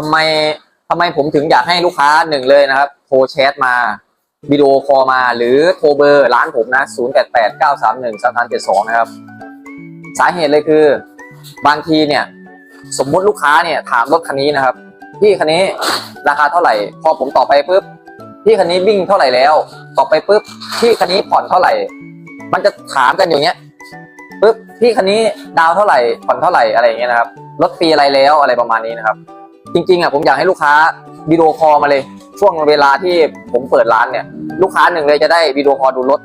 ทำไมทำไมผมถึงอยากให้ลูกค้าหนึ่งเลยนะครับโทรแชทมาวิดีโอคอลมาหรือโทรเบอร์ร้านผมนะ 0 8 8 9 3 1 3 3 7 2 นะครับ สาเหตุเลยคือบางทีเนี่ย สมมุติลูกค้าเนี่ยถามรถคันนี้นะครับ พี่คันนี้ราคาเท่าไหร่ พอผมตอบไปปุ๊บ พี่คันนี้วิ่งเท่าไหร่แล้ว ตอบไปปุ๊บ พี่คันนี้ผ่อนเท่าไหร่ มันจะถามกันอย่างเงี้ยปุ๊บ พี่คันนี้ดาวเท่าไหร่ ผ่อนเท่าไหร่อะไรเงี้ยนะครับ รถปีอะไรแล้วอะไรประมาณนี้นะครับ จริงๆอะผมอยากให้ลูกค้าวิดีโอคอลมาเลย ช่วงเวลาที่ผมเปิดร้านเนี่ย ลูกค้าหนึ่งเลยจะได้วิดีโอคอลดูรถ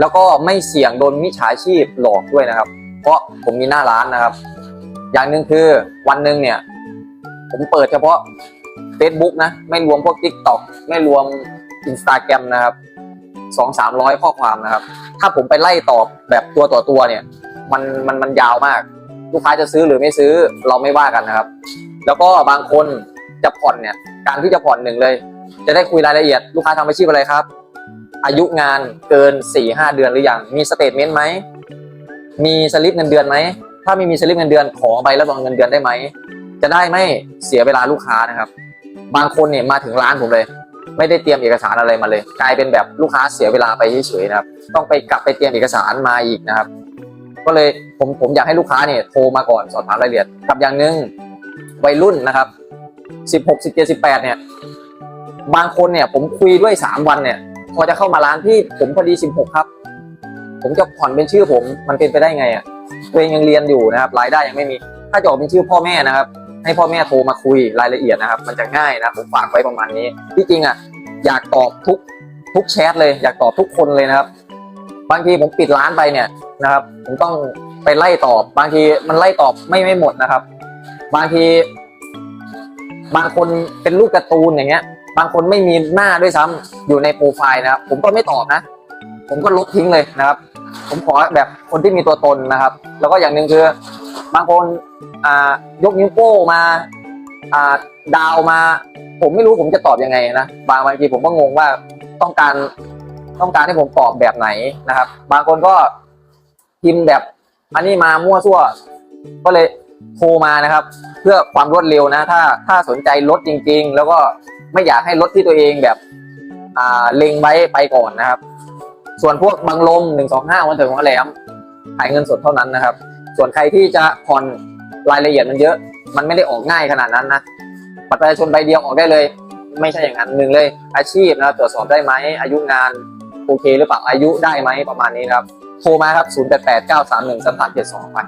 แล้วก็ไม่เสี่ยงโดนมิจฉาชีพหลอกด้วยนะครับ เพราะผมมีหน้าร้านนะครับ อย่างหนึ่งคือวันหนึ่งเนี่ย ผมเปิดเฉพาะ Facebook นะ ไม่รวมพวก TikTok ไม่รวม Instagram นะครับสองสามร้อยข้อความนะครับ ถ้าผมไปไล่ตอบแบบตัวต่อตัวเนี่ย มันมันมันยาวมาก ลูกค้าจะซื้อหรือไม่ซื้อเราไม่ว่ากันนะครับ แล้วก็บางคนจะผ่อนเนี่ยการที่จะผ่อนหนึ่งเลย จะได้คุยรายละเอียดลูกค้าทำอาชีพอะไรครับ อายุงานเกิน4ี่ห้าเดือนหรือยังมีสเตทเมนต์ไหมมีสลิปเงินเดือนไหมถ้าไม่มีสลิปเงินเดือนขอใบรับรองเงินเดือนได้ไหมจะได้ไม่เสียเวลาลูกค้านะครับ บางคนเนี่ยมาถึงร้านผมเลย ไม่ได้เตรียมเอกสารอะไรมาเลย กลายเป็นแบบลูกค้าเสียเวลาไปเฉยๆนะครับ ต้องไปกลับไปเตรียมเอกสารมาอีกนะครับ ก็เลยผมผมอยากให้ลูกค้าเนี่ยโทรมาก่อนสอบถามรายละเอียดกับอย่างหนึ่ง วัยรุ่นนะครับสิบหกสิบเจ็ดสิบแปดเนี่ย บางคนเนี่ยผมคุยด้วยสามวันเนี่ย พอจะเข้ามาร้านที่ผมพอดีสิบหกครับ ผมจะผ่อนเป็นชื่อผมมันเป็นไปได้ไงอะตัวเองยังเรียนอยู่นะครับ รายได้ยังไม่มี ถ้าจะออกเป็นชื่อพ่อแม่นะครับ ให้พ่อแม่โทรมาคุยรายละเอียดนะครับ มันจะง่ายนะผมฝากไว้ประมาณนี้ ที่จริงอะอยากตอบทุกทุกแชทเลย อยากตอบทุกคนเลยนะครับ บางทีผมปิดร้านไปเนี่ยนะครับ ผมต้องไปไล่ตอบ บางทีมันไล่ตอบไม่ไม่หมดนะครับ บางที บางคนเป็นรูปการ์ตูนอย่างเงี้ย บางคนไม่มีหน้าด้วยซ้ำอยู่ในโปรไฟล์นะครับ ผมก็ไม่ตอบนะ ผมก็ลบทิ้งเลยนะครับ ผมขอแบบคนที่มีตัวตนนะครับ แล้วก็อย่างหนึ่งคือบางคนอ่ายกนิ้วโป้งมาอ่าดาวมา ผมไม่รู้ผมจะตอบยังไงนะบางบางทีผมก็งงว่าต้องการต้องการให้ผมตอบแบบไหนนะครับ บางคนก็พิมพ์แบบอันนี้มามั่วซั่ว ก็เลย โทรมานะครับ เพื่อความรวดเร็วนะ ถ้าถ้าสนใจรถจริง ๆ แล้วก็ไม่อยากให้รถที่ตัวเองแบบอ่าเล็งไว้ไปก่อนนะครับ ส่วนพวกบังลมหนึ่งสองห้าวันถึงวันแหลมขายเงินสดเท่านั้นนะครับ ส่วนใครที่จะผ่อนรายละเอียดมันเยอะ มันไม่ได้ออกง่ายขนาดนั้นนะบัตรประชาชนใบเดียวออกได้เลย ไม่ใช่อย่างนั้นหนึ่งเลย อาชีพนะตรวจสอบได้ไหมอายุงานโอเคหรือเปล่าอายุได้ไหมประมาณนี้ครับโทรมาครับ 0 8 8 9 3 1 3 3 7 2ไป